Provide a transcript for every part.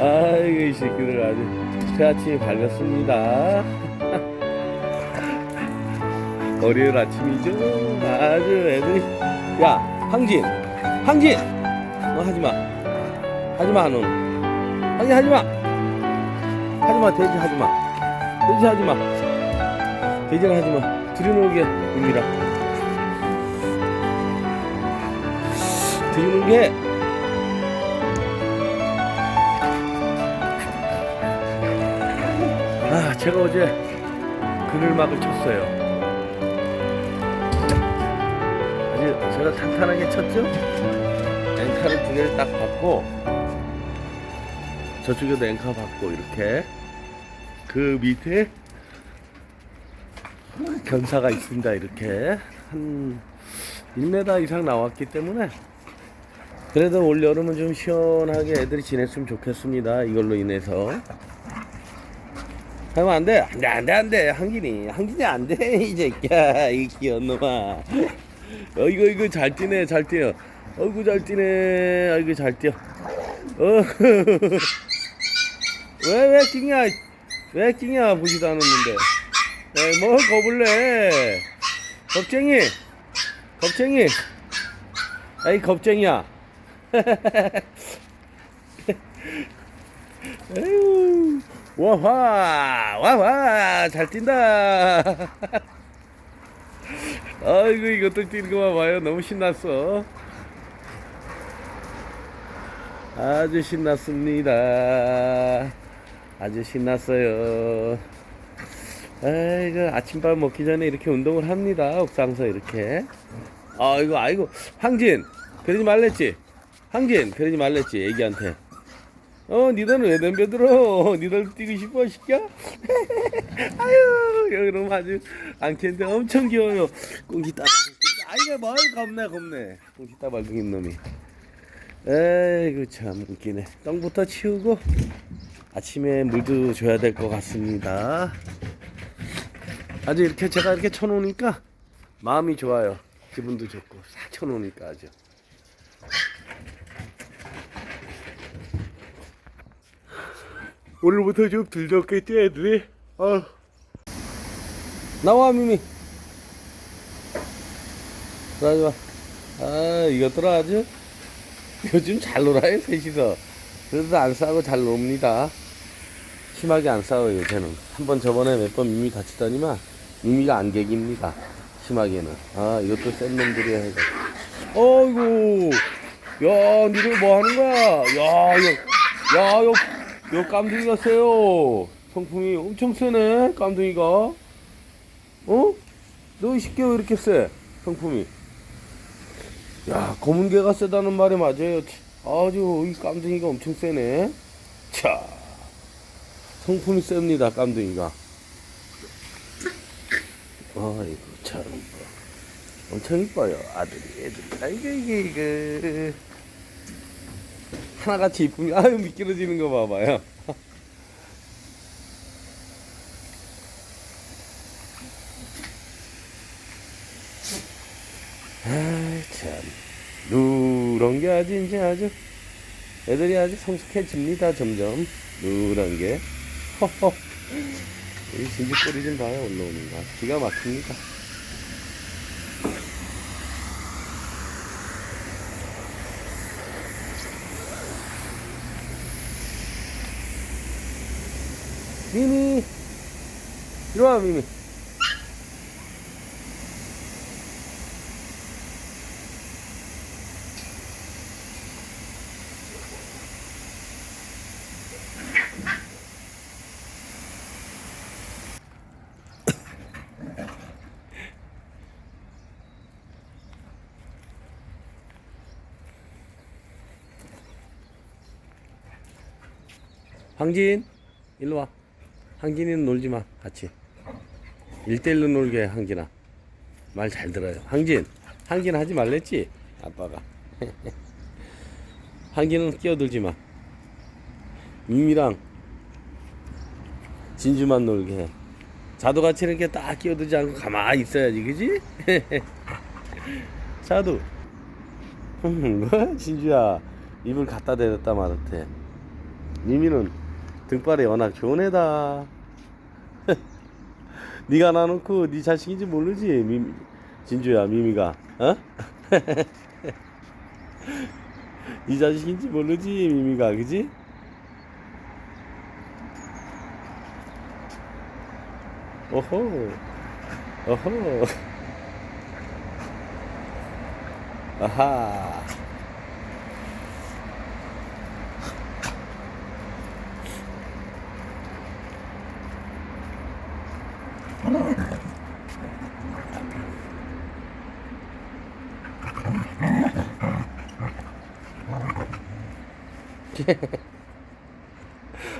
아이고 이 새끼들 아주 새 아침이 밝았습니다. 월요일 아침이죠. 아주 애들이. 야 황진. 황진! 너 하지마. 하지마 너 황진 하지마. 하지마 돼지 하지마. 돼지 하지마. 돼지는 하지마. 들여놓게 입니다 들여놓게 제가 어제 그늘막을 쳤어요. 아주 제가 탄탄하게 쳤죠? 앵카를 두 개를 딱 받고 저쪽에도 앵카 받고 이렇게 그 밑에 견사가 있습니다. 이렇게 한 1m 이상 나왔기 때문에 그래도 올 여름은 좀 시원하게 애들이 지냈으면 좋겠습니다. 이걸로 인해서 하면 안 돼. 안 돼, 안 돼, 안 돼. 한gin이. 한gin이 안 돼, 이 새끼야. 이 귀여운 놈아. 어, 이거, 이거 잘 뛰네, 잘 뛰어. 어이구, 잘 뛰네. 아이고, 잘 뛰어. 어. 왜, 왜 끼냐? 왜 끼냐? 보지도 않았는데. 에, 뭘 겁을 내. 겁쟁이. 겁쟁이. 아이, 겁쟁이야. 에휴. 와와 와와 잘 뛴다. 아이고 이것도 뛰는 거 봐봐요. 너무 신났어. 아주 신났습니다. 아주 신났어요. 아이고 아침밥 먹기 전에 이렇게 운동을 합니다. 옥상서 이렇게. 아이고 아이고 황진 그러지 말랬지? 황진 그러지 말랬지 애기한테 어, 니들은 왜 덤벼들어? 니들 뛰고 싶어, 시켜? 아유, 여러분 아주 안캔데 엄청 귀여워요. 꽁지 따발. 아이고, 뭘 겁내, 겁내. 꽁지 따발둥인 놈이. 에이구, 참 웃기네. 똥부터 치우고 아침에 물도 줘야 될 것 같습니다. 아주 이렇게 제가 이렇게 쳐놓으니까 마음이 좋아요. 기분도 좋고, 싹 쳐놓으니까 아주. 오늘부터 좀 들떴겠지 애들이 어. 나와 미미. 들어가지 마 아 이것들아 아주. 요즘 잘 놀아요 셋이서. 그래도 안 싸우고 잘 놉니다. 심하게 안 싸워요 쟤는. 한 번 저번에 몇 번 미미 다치더니만 미미가 안 개깁니다 심하게는. 아 이것도 센 놈들이야 해서 어이구. 야 니들 뭐 하는 거야 야야 야, 요 깜둥이가 세요. 성품이 엄청 세네, 깜둥이가. 어? 너이 새끼 왜 이렇게 세? 성품이. 야, 검은 개가 세다는 말이 맞아요. 아주 이 깜둥이가 엄청 세네. 자, 성품이 셉니다, 깜둥이가. 아이고, 참. 엄청 이뻐요, 아들이, 애들이. 아이고, 이게, 이게. 하나같이 이쁘면 아유 미끄러지는 거 봐봐요. 아참 누런 게 아주 이제 아주 애들이 아주 성숙해집니다 점점 누런 게 허허 이 진지 꼬리 좀 봐요 올라오는 거 기가 막힙니다. 미미 와 미미. 황진 일로 와. 황진이는 놀지 마. 같이 1대1로 놀게 황진아. 말잘 들어요. 황진 황진 하지 말랬지? 아빠가. 황진은 끼어들지 마. 미미랑 진주만 놀게 해. 자두같이 이렇게 딱 끼어들지 않고 가만히 있어야지 그지? 자두. 뭐? 진주야 입을 갖다 대렸다 말았대. 미미는 등발이 워낙 좋은 애다. 네가 나놓고 네 자식인지 모르지, 미미. 진주야, 미미가. 어? 네 자식인지 모르지, 미미가. 그지? 오호. 오호. 아하.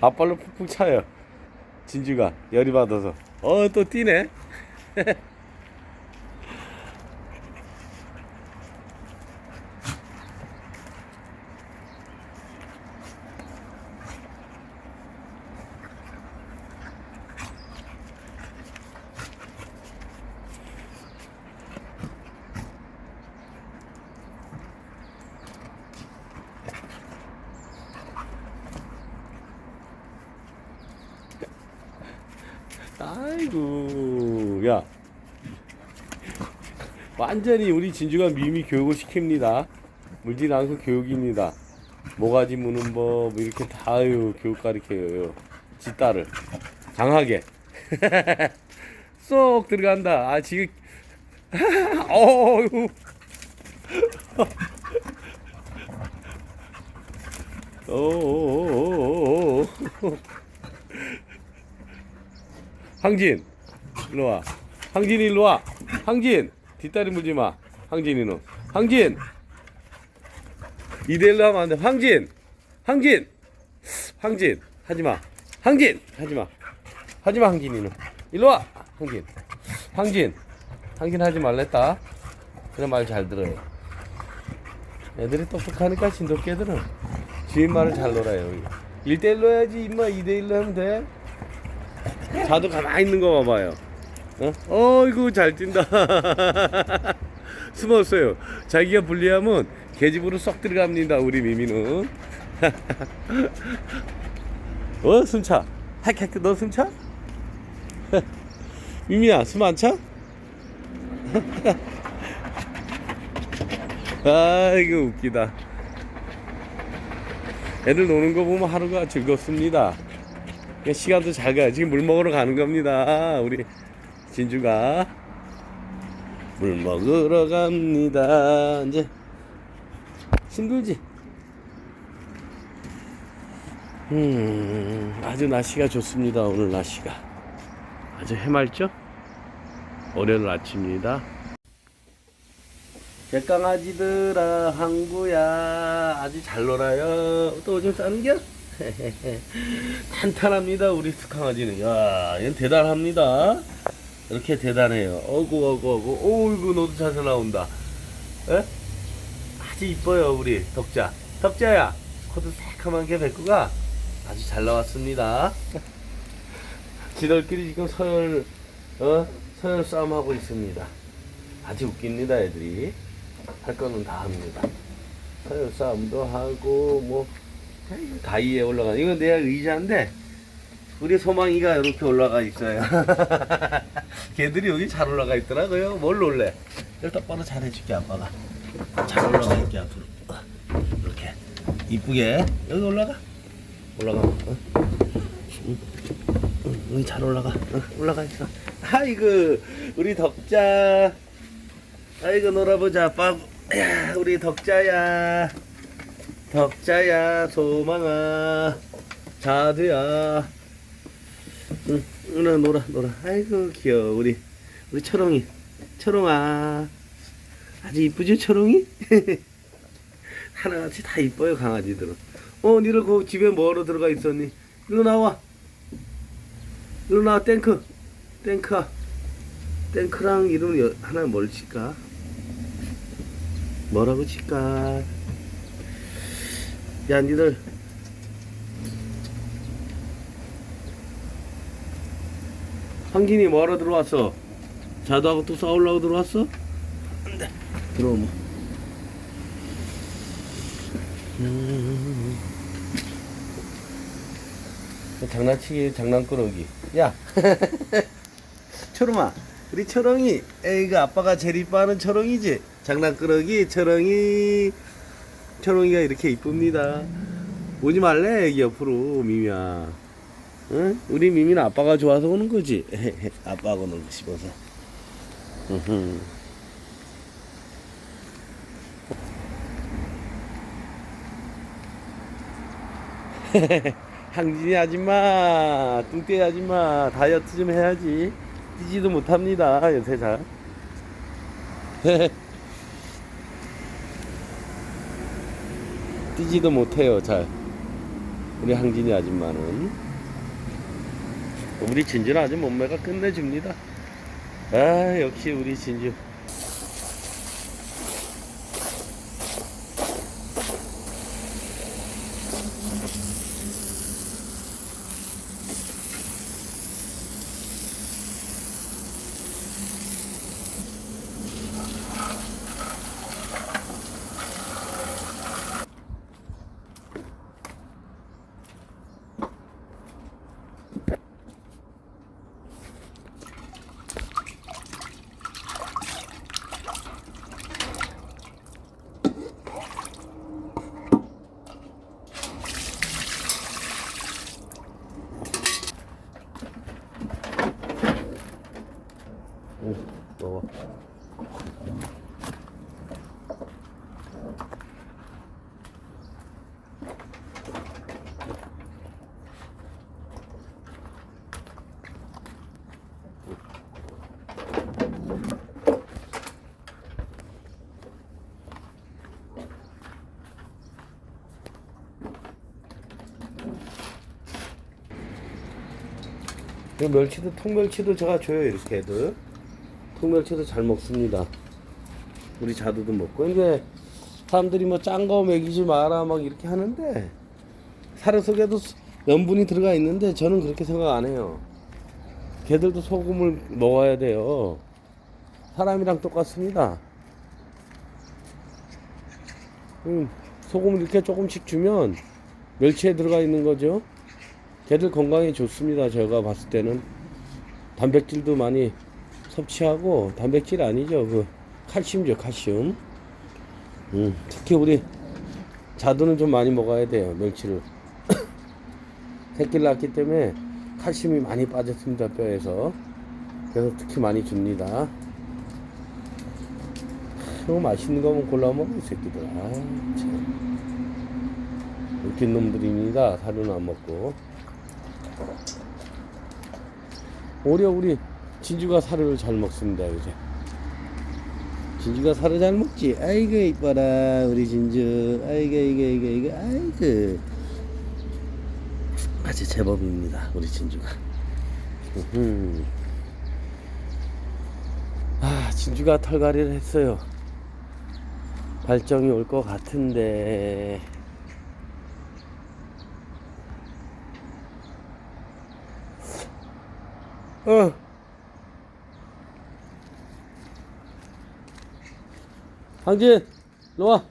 앞발로 푹푹 차요. 진주가 열이 받아서. 어, 또 뛰네. 아이고, 야. 완전히 우리 진주가 미미 교육을 시킵니다. 물질 않고 교육입니다. 모가지 무는 법, 뭐 이렇게 다, 요 교육 가르쳐요. 지 딸을. 강하게. 쏙 들어간다. 아, 지금. 어휴. 오오오오오. 황진 일로 와. 황진이 일로 와. 황진 뒷다리 물지 마. 황진이 는 황진. 이대일로 하면 안돼. 황진. 황진. 황진. 하지마. 황진. 하지마. 하지마 황진이는 일로 와. 황진. 황진. 황진 하지 말랬다. 그래 말잘 들어요. 애들이 똑똑하니까 진돗개 애들은 주인 말을 잘 놀아요. 1대1로 해야지 임마. 2대1로 하면 돼 자도 가만히 있는 거 봐봐요. 어? 어이구 잘 뛴다. 숨었어요. 자기가 불리하면 계집으로 쏙 들어갑니다. 우리 미미는. 어 숨차. 핵핵 너 숨차? 미미야 숨 안 차? 아이고 웃기다. 애들 노는 거 보면 하루가 즐겁습니다. 그냥 시간도 잘 가요. 지금 물 먹으러 가는 겁니다. 우리 진주가 물 먹으러 갑니다. 이제 힘들지? 음, 아주 날씨가 좋습니다. 오늘 날씨가 아주 해맑죠? 월요일 아침입니다. 개강아지들아 항구야 아주 잘 놀아요. 또 오줌 싸는겨? 탄탄합니다 우리 수강아지는. 야 얘는 대단합니다. 이렇게 대단해요. 어구 어구 어구. 어이구 너도 자세 나온다. 에? 아주 이뻐요 우리 덕자. 덕자야 코도 새카만 게 뱉고가 아주 잘 나왔습니다. 지들끼리 지금 서열 어? 서열 싸움하고 있습니다. 아주 웃깁니다 애들이. 할 거는 다 합니다. 서열 싸움도 하고 뭐 다이에 올라가. 이건 내 의자인데 우리 소망이가 이렇게 올라가 있어요. 걔들이 여기 잘 올라가 있더라고요. 뭘 놀래? 똑바로 잘 해줄게 아빠가. 잘 올라가 있게 앞으로. 이렇게 이쁘게 여기 올라가. 올라가. 어? 응. 응, 여기 잘 올라가. 어, 올라가 있어. 아이고 우리 덕자. 아이고 놀아보자 아빠. 야, 우리 덕자야. 덕자야 소망아. 자두야. 응, 응 놀아 놀아. 아이고 귀여워 우리. 우리 초롱이. 초롱아. 아주 이쁘죠 초롱이? 하나같이 다 이뻐요 강아지들은. 어 니를 그 집에 뭐하러 들어가 있었니? 일로 나와. 일로 나와 땡크. 땡크야. 땡크랑 이름 여- 하나 뭘 칠까? 뭐라고 칠까 야, 니들. 황진이 뭐하러 들어왔어? 자두하고 또 싸우려고 들어왔어? 안돼. 들어오면. 음. 장난치기 장난꾸러기. 야. 초롱아 우리 초롱이 에이그 아빠가 제일 이뻐하는 초롱이지? 장난꾸러기 초롱이 초롱이가 이렇게 이쁩니다 오지 말래 애기 옆으로 미미야 응? 우리 미미는 아빠가 좋아서 오는 거지 아빠하고 놀고 싶어서. 항진이 아줌마, 뚱떼 아줌마, 다이어트 좀 해야지. 뛰지도 못합니다, 요새 잘. 뛰지도 못해요, 잘. 우리 항진이 아줌마는. 우리 진주는 아주 몸매가 끝내줍니다. 아, 역시 우리 진주. 응, 먹어. 이 멸치도 통멸치도 제가 줘요 이렇게 애들. 통멸치도 잘 먹습니다. 우리 자두도 먹고. 이게 사람들이 뭐 짠 거 먹이지 마라 막 이렇게 하는데 사료 속에도 수- 염분이 들어가 있는데 저는 그렇게 생각 안 해요. 걔들도 소금을 먹어야 돼요. 사람이랑 똑같습니다. 음, 소금을 이렇게 조금씩 주면 멸치에 들어가 있는 거죠 걔들 건강에 좋습니다. 제가 봤을 때는 단백질도 많이 섭취하고 단백질 아니죠. 그 칼슘이죠, 칼슘. 음, 특히 우리 자두는 좀 많이 먹어야 돼요. 멸치를. 새끼를 낳기 때문에 칼슘이 많이 빠졌습니다. 뼈에서. 그래서 특히 많이 줍니다. 너무 맛있는 거면 골라 먹어 이 새끼들. 아, 참. 웃긴 놈들입니다. 사료는 안 먹고. 오히려 우리 진주가 살을 잘 먹습니다 요새. 진주가 살을 잘 먹지? 아이고 이뻐라 우리 진주. 아이고 아이고 아이고 아이고 아이고. 아주 제법입니다 우리 진주가. 아 진주가 털갈이를 했어요. 발정이 올 것 같은데 어. 황진, 일로 와.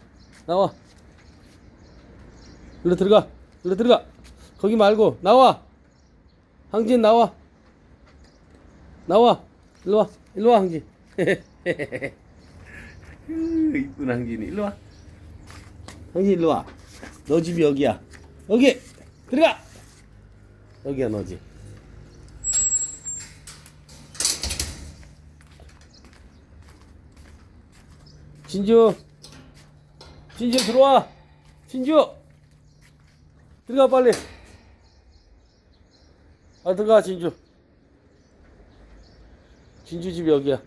나와. 일로 들어가. 일로 들어가. 거기 말고, 나와. 황진, 나와. 나와. 일로 와. 일로 와, 황진. 으, 이쁜 황진이. 일로 와. 황진, 일로 와. 너 집이 여기야. 여기! 들어가! 여기야, 너 집. 진주. 진주 들어와. 진주. 들어가 빨리. 아 들어가 진주. 진주 집 여기야.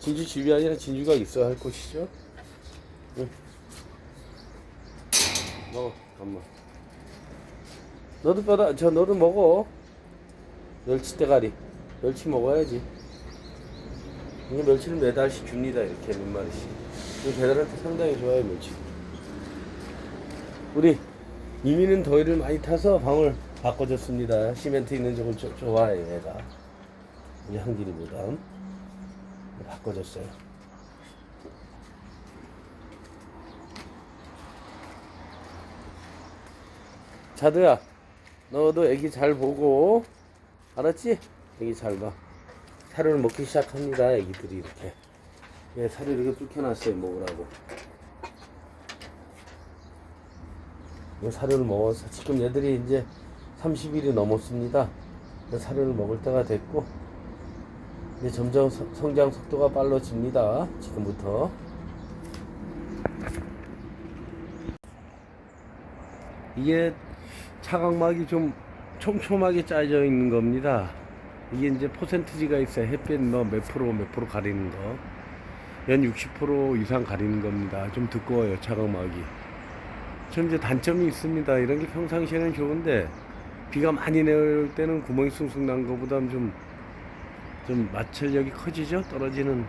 진주 집이 아니라 진주가 있어야 할 곳이죠. 응. 먹어 잠깐만 너도 뼈다 저 너도 먹어. 멸치 대가리. 멸치 먹어야지 이게 멸치를 매달씩 줍니다 이렇게 몇 마리씩 이거 배달한테 상당히 좋아요 멸치 우리 이미는 더위를 많이 타서 방을 바꿔줬습니다. 시멘트 있는 쪽을 조- 좋아해요 얘가. 우리 한길이보다. 바꿔줬어요. 자두야, 너도 애기 잘 보고, 알았지? 애기 잘 봐. 사료를 먹기 시작합니다, 애기들이 이렇게. 예, 사료 이렇게 불켜놨어요, 먹으라고. 이 사료를 먹어서 지금 얘들이 이제 30일이 넘었습니다. 사료를 먹을 때가 됐고, 이제 점점 서- 성장 속도가 빨라집니다. 지금부터. 이게 차각막이 좀 촘촘하게 짜져 있는 겁니다. 이게 이제 퍼센트지가 있어요. 햇빛 뭐 몇 프로 몇 프로 가리는 거. 연 60% 이상 가리는 겁니다. 좀 두꺼워요, 차각막이. 좀 이제 단점이 있습니다. 이런 게 평상시에는 좋은데 비가 많이 내릴 때는 구멍이 숭숭 난 것보다는 좀, 좀 마찰력이 커지죠? 떨어지는,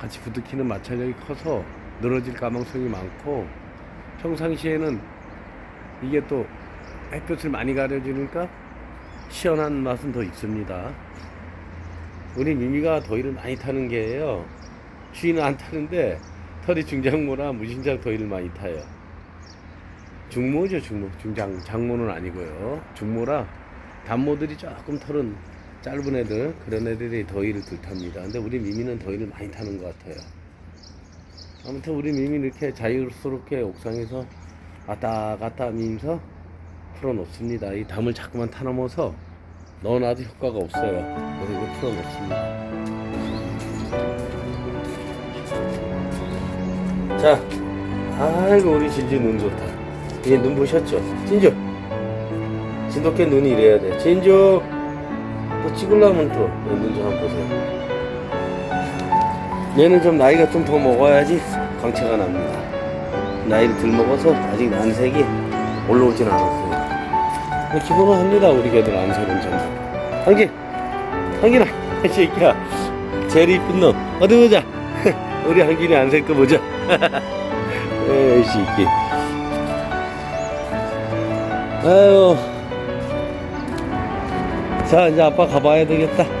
같이 부딪히는 마찰력이 커서 늘어질 가망성이 많고 평상시에는 이게 또 햇볕을 많이 가려주니까 시원한 맛은 더 있습니다. 우리 미미가 더위를 많이 타는 게요. 주인은 안 타는데 털이 중장모라 무신장 더위를 많이 타요. 중모죠, 중모. 중장, 장모는 아니고요. 중모라 단모들이 조금 털은 짧은 애들, 그런 애들이 더위를 덜 탑니다. 근데 우리 미미는 더위를 많이 타는 것 같아요. 아무튼 우리 미미 이렇게 자유스럽게 옥상에서 왔다 갔다 하면서 풀어놓습니다. 이 담을 자꾸만 타넘어서 넣어놔도 효과가 없어요. 그래서 이거 풀어놓습니다. 자, 아이고 우리 진주 눈 좋다. 얘눈 보셨죠? 진주. 진돗개 눈이 이래야 돼. 진주. 또 찍으려면 또 눈 좀 한번 보세요. 얘는 좀 나이가 좀 더 먹어야지 광채가 납니다. 나이를 덜 먹어서 아직 안색이 올라오진 않았어요. 근데 기본은 합니다. 우리 개들 안색은 좀. 한기, 한기나, 이 새끼야. 제일 이쁜 놈. 어디 보자. 우리 한기니 안색도 보자. 에이, 새끼. 아유. 자, 이제 아빠 가봐야 되겠다.